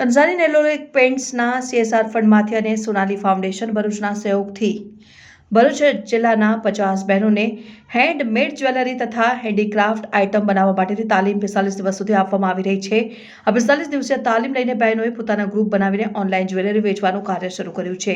Kansari નેલોરે પેન્ટ્સના CSR ફંડમાંથી અને Sonali foundation ભરૂચના સહયોગથી. ભરૂચ જિલ્લાના પચાસ બહેનોને હેન્ડમેડ જ્વેલરી તથા હેન્ડીક્રાફ્ટ આઇટમ બનાવવા માટેની તાલીમ પિસ્તાલીસ દિવસ સુધી આપવામાં આવી રહી છે. આ પિસ્તાલીસ દિવસીય તાલીમ લઈને બહેનોએ પોતાના ગ્રુપ બનાવીને ઓનલાઈન જ્વેલરી વેચવાનું કાર્ય શરૂ કર્યું છે.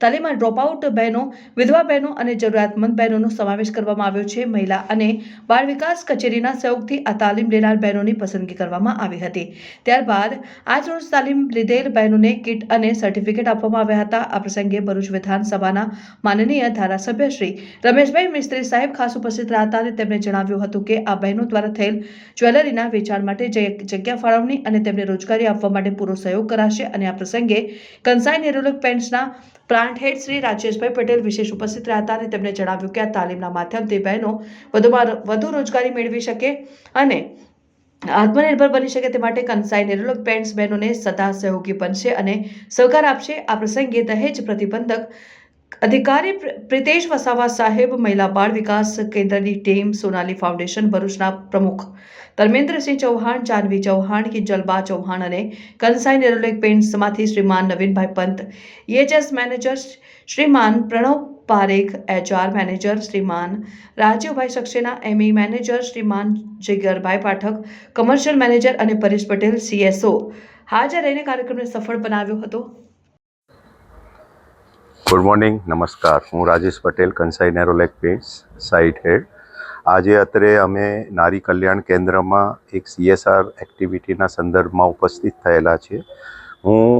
તાલીમમાં ડ્રોપઆઉટ બહેનો, વિધવા બહેનો અને જરૂરિયાતમંદ બહેનોનો સમાવેશ કરવામાં આવ્યો છે. મહિલા અને બાળ વિકાસ કચેરીના સહયોગથી આ તાલીમ લેનાર બહેનોની પસંદગી કરવામાં આવી હતી. ત્યારબાદ આજ રોજ તાલીમ લીધેલ બહેનોને કિટ અને સર્ટિફિકેટ આપવામાં આવ્યા હતા. આ પ્રસંગે ભરૂચ વિધાનસભાના માનનીય ધારાસભ્ય શ્રી રમેશભાઈ મિસ્ત્રી સાહેબ, ખાસ ઉપસ્થિત રહ્યા અને તેમણે જણાવ્યું હતું કે આ બહેનો દ્વારા થયેલ જ્વેલરીના વેચાણ માટે જગ્યા ફાળવણી અને તેમને રોજગારી આપવા માટે પૂરો સહયોગ કરાશે અને આ પ્રસંગે કંસાઈ નેરોલક પેન્ટ્સના પ્લાન્ટ હેડ શ્રી રાજેશભાઈ પટેલ વિશેષ ઉપસ્થિત રહ્યા હતા અને તેમણે જણાવ્યું કે આ તાલીમના માધ્યમથી બહેનો વધુમાં વધુ રોજગારી મેળવી શકે અને આત્મનિર્ભર બની શકે તે માટે કંસાઈ નેરોલોક પેન્ટ્સ બહેનોને સદા સહયોગી બનશે અને સહકાર આપશે. આ પ્રસંગે દહેજ પ્રતિબંધક અધિકારી પ્ર- પ્રિતેશ વસાવા સાહેબ, મહિલા બાળ વિકાસ કેન્દ્રની ટીમ, સોનાલી ફાઉન્ડેશન, ભરૂચના પ્રમુખ ધર્મેન્દ્રસિંહ ચૌહાણ, જાનવી ચૌહાણ, કિંજલબા ચૌહાણ અને Kansai Nerolac પેન્ટ્સમાંથી Shriman Navinbhai Pant EHS manager Shriman Pranav Parekh HR manager Shriman Rajivbhai Saxena ME manager Shriman Jigarbhai Pathak, commercial manager અને પરેશ પટેલ સીએસઓ હાજર રહીને કાર્યક્રમને સફળ બનાવ્યો હતો. ગુડ મોર્નિંગ નમસ્કાર હું Rajesh Patel Kansai Nerolac paints site head આજે અત્રે અમે નારી કલ્યાણ કેન્દ્રમાં એક સીએસઆર એક્ટિવિટીના સંદર્ભમાં ઉપસ્થિત થયેલા છે હું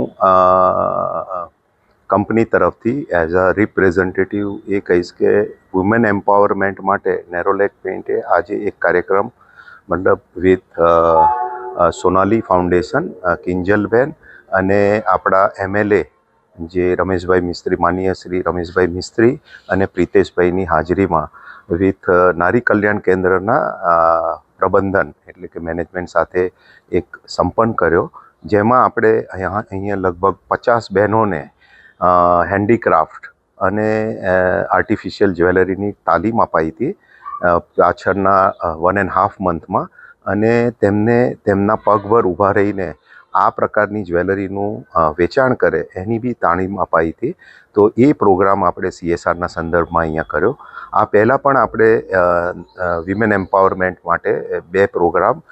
કંપની તરફથી એઝ અ રિપ્રેઝન્ટેટિવ એ કહીશ કે વુમેન એમ્પાવરમેન્ટ માટે નેરોલેક પેઇન્ટે આજે એક કાર્યક્રમ, મતલબ વિથ સોનાલી ફાઉન્ડેશન કિંજલબેન અને આપણા એમએલએ જે રમેશભાઈ મિસ્ત્રી માનીય શ્રી રમેશભાઈ મિસ્ત્રી અને પ્રિતેશભાઈની હાજરીમાં વિથ નારી કલ્યાણ કેન્દ્રના પ્રબંધન એટલે કે મેનેજમેન્ટ સાથે એક સંપન્ન કર્યો, જેમાં આપણે અહીંયા અહીંયા લગભગ પચાસ બહેનોને હેન્ડીક્રાફ્ટ અને આર્ટિફિશિયલ જ્વેલરીની તાલીમ અપાઈ હતી પાછળના વન એન્ડ હાફ મંથમાં અને તેમને, તેમના પગ પર ઊભા રહીને આ પ્રકારની જ્વેલરીનું વેચાણ કરે એની બી તાલીમ અપાઈ હતી. તો એ પ્રોગ્રામ આપણે સીએસઆરના સંદર્ભમાં અહીંયા કર્યો. આ પહેલાં પણ આપણે વિમેન એમ્પાવરમેન્ટ માટે બે પ્રોગ્રામ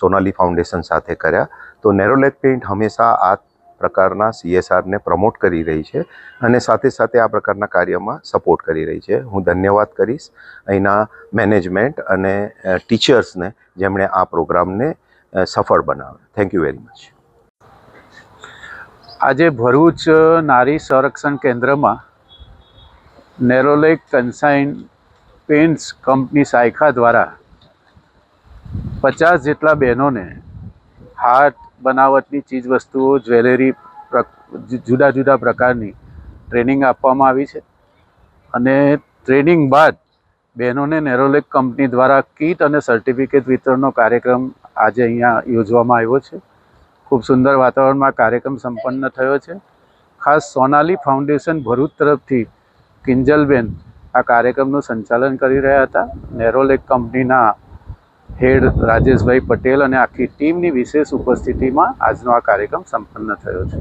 સોનાલી ફાઉન્ડેશન સાથે કર્યા. તો નેરોલેક પેઇન્ટ હંમેશા આ પ્રકારના સીએસઆરને પ્રમોટ કરી રહી છે અને સાથે સાથે આ પ્રકારના કાર્યમાં સપોર્ટ કરી રહી છે. હું ધન્યવાદ કરીશ અહીંના મેનેજમેન્ટ અને ટીચર્સને જેમણે આ પ્રોગ્રામને સફળ બનાવે. થેન્ક યુ વેરી મચ આજે ભરૂચ નારી સંરક્ષણ કેન્દ્રમાં Nerolac Kansai paints company Saykha દ્વારા પચાસ જેટલા બહેનોને હાથ બનાવટની ચીજવસ્તુઓ, જ્વેલરી જુદા જુદા પ્રકારની ટ્રેનિંગ આપવામાં આવી છે. અને ટ્રેનિંગ બાદ બહેનોને નેરોલેક કંપની દ્વારા કીટ અને સર્ટિફિકેટ વિતરણનો કાર્યક્રમ આજે અહીંયા યોજવામાં આવ્યો છે. ખૂબ સુંદર વાતાવરણમાં કાર્યક્રમ સંપન્ન થયો છે. ખાસ સોનાલી ફાઉન્ડેશન ભરૂચ તરફથી કિંજલબેન આ કાર્યક્રમનું સંચાલન કરી રહ્યા હતા. નેરોલેક કંપનીના હેડ રાજેશભાઈ પટેલ અને આખી ટીમની વિશેષ ઉપસ્થિતિમાં આજનો આ કાર્યક્રમ સંપન્ન થયો છે.